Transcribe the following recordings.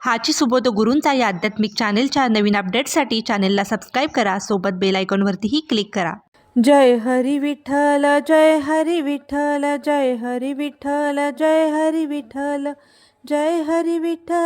हाची सुबोध गुरूंचा या आध्यात्मिक चॅनेलच्या नवीन अपडेटसाठी चॅनेलला सबस्क्राईब करा. सोबत बेल आयकॉनवरतीही क्लिक करा. जय हरी विठ्ठल जय हरी विठ्ठल जय हरी विठ्ठल जय हरी विठ्ठल जय हरी विठ्ठल.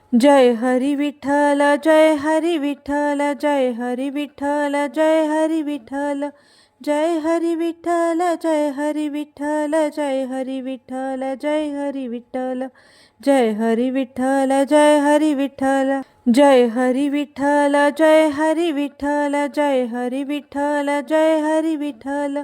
जय हरी विठ्ठल जय हरी विठ्ठल जय हरी विठ्ठल जय हरी विठ्ठल जय हरी विठ्ठल जय हरी विठ्ठल जय हरी विठ्ठल जय हरी विठ्ठल जय हरी विठ्ठल जय हरी विठ्ठल जय हरी विठ्ठल जय हरी विठ्ठल जय हरी विठ्ठल जय हरी विठ्ठल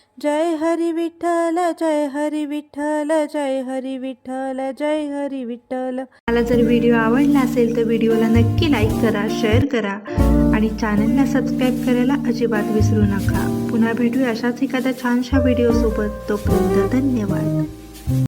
जय हरी विठ्ठल जय हरी विठ्ठल जय हरी विठ्ठल जय हरी विठ्ठल. मला जर व्हिडिओ आवडला असेल तर व्हिडिओला नक्की लाईक करा शेअर करा आणि चॅनलला सबस्क्राईब करायला अजिबात विसरू नका. पुन्हा भेटूया अशाच एखाद्या छानशा व्हिडिओसोबत. तोपर्यंत धन्यवाद.